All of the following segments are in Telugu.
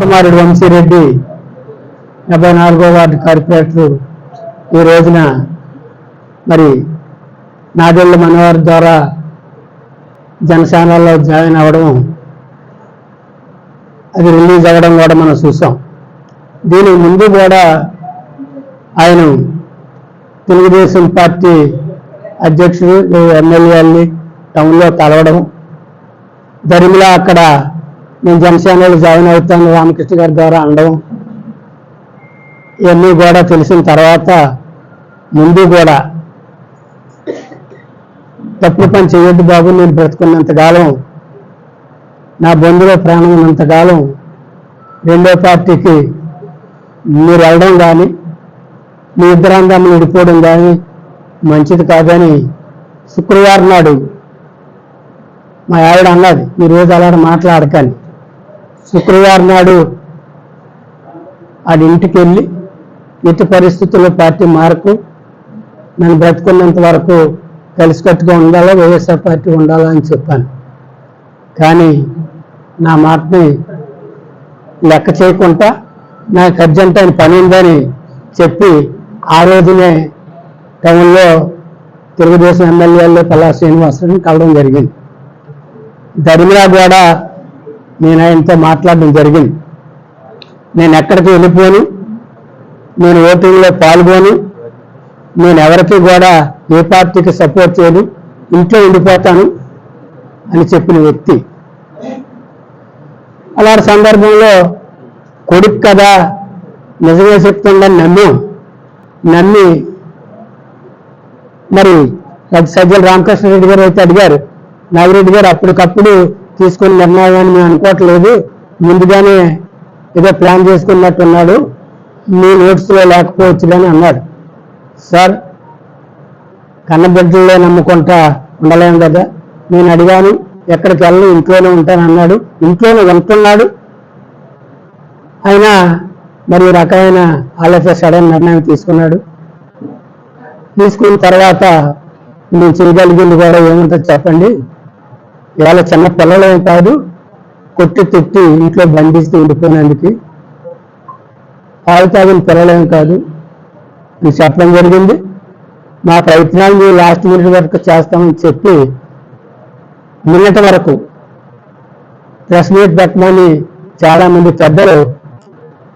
కుమారుడు వంశీరెడ్డి డెబ్బై నాలుగో వార్డు కార్పొరేటర్. ఈ రోజున మరి నాదెళ్ళ మనోహర్ ద్వారా జనసేనలో జాయిన్ అవ్వడం అది రిలీజ్ అవ్వడం కూడా మనం చూసాం. దీనికి ముందు కూడా ఆయన తెలుగుదేశం పార్టీ అధ్యక్షుడు ఎమ్మెల్యేలని టౌన్లో కలవడం దరిమిలా అక్కడ నేను జనసేనలో జాయిన్ అవుతాను రామకృష్ణ గారి ద్వారా అనడం. ఇవన్నీ కూడా తెలిసిన తర్వాత ముందు కూడా తప్పుడు పని చేయొద్దు బాబు నేను బ్రతుకున్నంతకాలం నా బంధువుల ప్రాణం ఉన్నంతకాలం రెండో పార్టీకి మీరు వెళ్ళడం కానీ మీ ఇద్దరు విడిపోవడం కానీ మంచిది కాదని శుక్రవారం నాడు మా ఆవిడ అన్నది ఈ రోజు అలా మాట్లాడకని. శుక్రవారం నాడు ఆడి ఇంటికి వెళ్ళి ఎట్టి పరిస్థితుల్లో పార్టీ మారకు నన్ను బ్రతుకున్నంత వరకు కలిసికట్టుగా ఉండాలా వైఎస్ఆర్ పార్టీ ఉండాలా అని చెప్పాను. కానీ నా మాటని లెక్క చేయకుండా నాకు అర్జెంట్ అయిన పని ఉందని చెప్పి ఆ రోజునే టౌన్లో తెలుగుదేశం ఎమ్మెల్యేలు పల్లా శ్రీనివాసరావుని కలవడం జరిగింది. దరిమిలా కూడా నేను ఆయనతో మాట్లాడడం జరిగింది. నేను ఎక్కడికి వెళ్ళిపోను? నేను ఓటింగ్లో పాల్గొను? నేను ఎవరికి కూడా ఏ పార్టీకి సపోర్ట్ చేయను? ఇంట్లో ఉండిపోతాను? అని చెప్పిన వ్యక్తి. అలాంటి సందర్భంలో కొడుకు కదా నిజమే చెప్తుందని నమ్మాం. నమ్మి మరి సజ్జల రామకృష్ణారెడ్డి గారు అయితే అడిగారు నాగిరెడ్డి గారు అప్పటికప్పుడు తీసుకున్న నిర్ణయాన్ని మేము అనుకోవట్లేదు. ముందుగానే ఏదో ప్లాన్ చేసుకున్నట్టున్నాడు. మీ నోట్స్లో లేకపోవచ్చులని అన్నాడు సార్ కన్నబిడ్డల్లో నమ్ముకుంటా ఉండలేము కదా? నేను అడిగాను ఎక్కడికి వెళ్ళి ఇంట్లోనే ఉంటాను అన్నాడు. ఇంట్లోనే వెళ్తున్నాడు. అయినా మరి రకమైన ఆలోచన సడన్ నిర్ణయం తీసుకున్నాడు. తీసుకున్న తర్వాత నేను చేయగలిగింది కూడా ఏముంటుంది చెప్పండి? ఇవాళ చిన్న పిల్లలేం కాదు కొట్టి తిట్టి ఇంట్లో బంధిస్తూ ఉండిపోయినందుకు పాలు తాగిన పిల్లలేం కాదు. నేను చెప్పడం జరిగింది. మా ప్రయత్నాలు లాస్ట్ మినిట్ వరకు చేస్తామని చెప్పి నిన్నటి వరకు ప్రెస్ మీట్ పెట్టమని చాలామంది పెద్దలు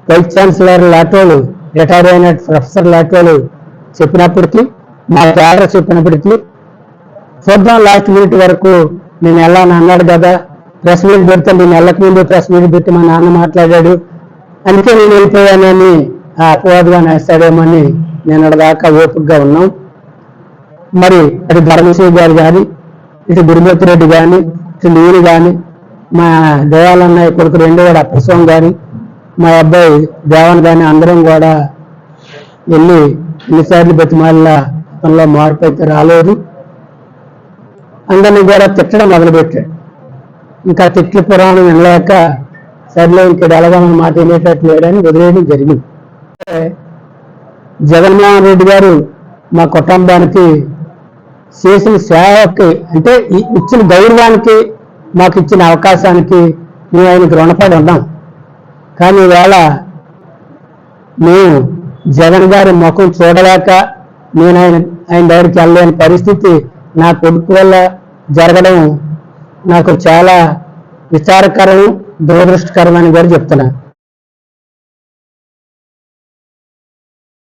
వైస్ ఛాన్సలర్ లాటోలు రిటైర్ అయిన ప్రొఫెసర్ లాటోలు చెప్పినప్పటికీ మా క్యాడర్ చెప్పినప్పటికీ చూద్దాం లాస్ట్ మినిట్ వరకు నేను వెళ్ళాను అన్నాడు కదా ప్రెస్ మీట్ పెడితే నేను వెళ్ళక ముందు ప్రెస్ మీట్ పెట్టి మా నాన్న మాట్లాడాడు. అందుకే నేను వెళ్ళిపోయానని ఆ అపవాదుగా నేస్తాడేమని నేను దాకా ఓపికగా ఉన్నాం. మరి అటు ధర్మశ్రీ గారు కానీ ఇటు గురుమూర్తి రెడ్డి కానీ ఇటు నేను కానీ మా దేవాలన్నయ్య కొడుకు రెండు కూడా అప్పస్వామి కానీ మా అబ్బాయి దేవన్ కానీ అందరం కూడా వెళ్ళి ఎన్నిసార్లు బతిమాల అతనిలో మార్పు అయితే రాలేదు. అందరిని కూడా తిట్టడం మొదలుపెట్టాడు. ఇంకా తిట్ల పురాణం వినలేక సర్లే ఇక్కడ ఎలాగోమని మాట వినేటట్టు లేడని వదిలేయడం జరిగింది. జగన్మోహన్ రెడ్డి గారు మా కుటుంబానికి చేసిన సేవకి అంటే ఇచ్చిన గౌరవానికి మాకు ఇచ్చిన అవకాశానికి మేము ఆయనకు రుణపడి ఉన్నాం. కానీ ఈవేళ మేము జగన్ గారి ముఖం చూడలేక నేను ఆయన ఆయన దగ్గరికి వెళ్ళలేని పరిస్థితి నా కొడుకు వల్ల జరగడం నాకు చాలా విచారకరం దురదృష్టకరం అని కూడా చెప్తున్నాను